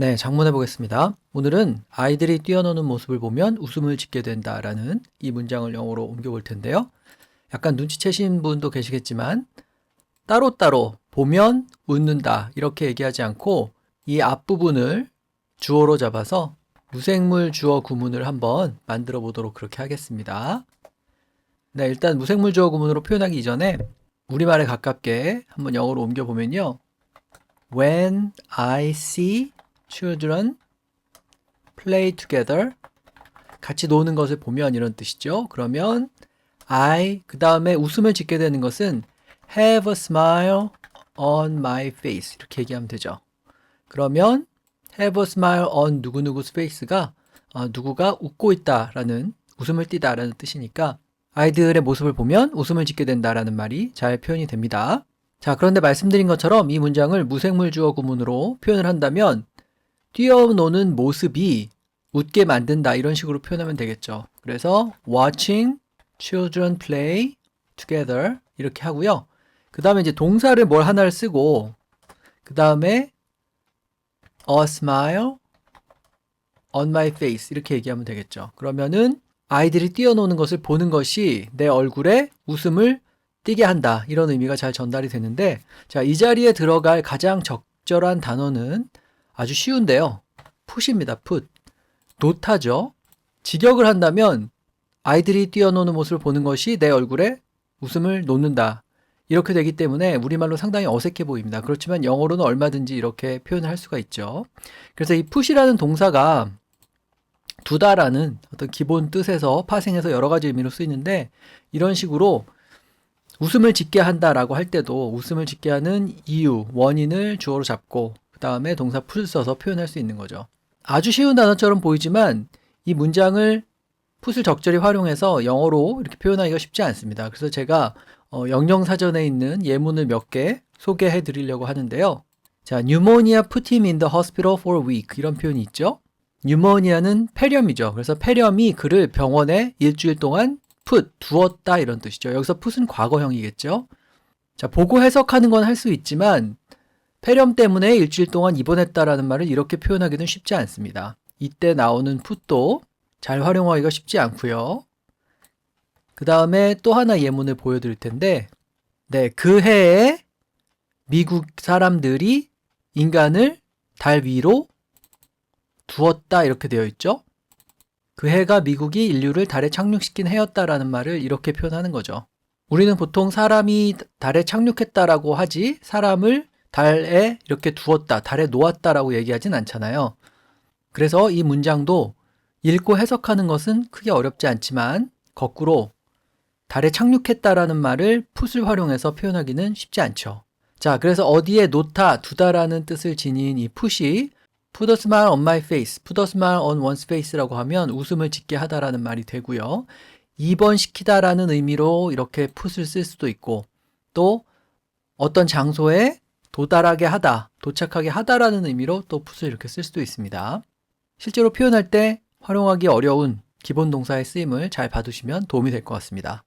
네, 장문해 보겠습니다. 오늘은 아이들이 뛰어노는 모습을 보면 웃음을 짓게 된다라는 이 문장을 영어로 옮겨 볼 텐데요. 약간 눈치채신 분도 계시겠지만 따로따로 보면 웃는다 이렇게 얘기하지 않고 이 앞부분을 주어로 잡아서 무생물 주어 구문을 한번 만들어 보도록 그렇게 하겠습니다. 네, 일단 무생물 주어 구문으로 표현하기 이전에 우리말에 가깝게 한번 영어로 옮겨 보면요. When I see children play together 같이 노는 것을 보면 이런 뜻이죠. 그러면 I 그 다음에 웃음을 짓게 되는 것은 have a smile on my face 이렇게 얘기하면 되죠. 그러면 have a smile on 누구누구 face가 어, 누구가 웃고 있다라는 웃음을 띠다라는 뜻이니까 아이들의 모습을 보면 웃음을 짓게 된다라는 말이 잘 표현이 됩니다. 자, 그런데 말씀드린 것처럼 이 문장을 무생물 주어 구문으로 표현을 한다면 뛰어노는 모습이 웃게 만든다 이런 식으로 표현하면 되겠죠. 그래서 watching children play together 이렇게 하고요. 그 다음에 이제 동사를 뭘 하나를 쓰고 그 다음에 a smile on my face 이렇게 얘기하면 되겠죠. 그러면은 아이들이 뛰어노는 것을 보는 것이 내 얼굴에 웃음을 띠게 한다. 이런 의미가 잘 전달이 되는데 자, 이 자리에 들어갈 가장 적절한 단어는 아주 쉬운데요. 풋입니다. 풋. 노타죠. 직역을 한다면 아이들이 뛰어노는 모습을 보는 것이 내 얼굴에 웃음을 놓는다. 이렇게 되기 때문에 우리말로 상당히 어색해 보입니다. 그렇지만 영어로는 얼마든지 이렇게 표현할 수가 있죠. 그래서 이 풋이라는 동사가 두다라는 어떤 기본 뜻에서 파생해서 여러 가지 의미로 쓰이는데 이런 식으로 웃음을 짓게 한다라고 할 때도 웃음을 짓게 하는 이유, 원인을 주어로 잡고 그 다음에 동사 풋을 써서 표현할 수 있는 거죠. 아주 쉬운 단어처럼 보이지만 이 문장을 풋을 적절히 활용해서 영어로 이렇게 표현하기가 쉽지 않습니다. 그래서 제가 어, 영영사전에 있는 예문을 몇 개 소개해 드리려고 하는데요. 자, pneumonia put him in the hospital for a week 이런 표현이 있죠. 뉴모니아는 폐렴이죠. 그래서 폐렴이 그를 병원에 일주일 동안 put 두었다 이런 뜻이죠. 여기서 put은 과거형이겠죠. 자, 보고 해석하는 건 할 수 있지만 폐렴 때문에 일주일 동안 입원했다라는 말을 이렇게 표현하기는 쉽지 않습니다. 이때 나오는 put도 잘 활용하기가 쉽지 않고요. 그 다음에 또 하나 예문을 보여드릴 텐데, 네, 그 해에 미국 사람들이 인간을 달 위로 두었다 이렇게 되어 있죠. 그 해가 미국이 인류를 달에 착륙시킨 해였다라는 말을 이렇게 표현하는 거죠. 우리는 보통 사람이 달에 착륙했다라고 하지 사람을 달에 이렇게 두었다, 달에 놓았다라고 얘기하진 않잖아요. 그래서 이 문장도 읽고 해석하는 것은 크게 어렵지 않지만 거꾸로 달에 착륙했다라는 말을 풋을 활용해서 표현하기는 쉽지 않죠. 자, 그래서 어디에 놓다, 두다라는 뜻을 지닌 이 풋이 put a smile on my face, put a smile on one's face라고 하면 웃음을 짓게 하다라는 말이 되고요. 입원시키다라는 의미로 이렇게 풋을 쓸 수도 있고 또 어떤 장소에 도달하게 하다, 도착하게 하다라는 의미로 또 풋을 이렇게 쓸 수도 있습니다. 실제로 표현할 때 활용하기 어려운 기본 동사의 쓰임을 잘 봐두시면 도움이 될 것 같습니다.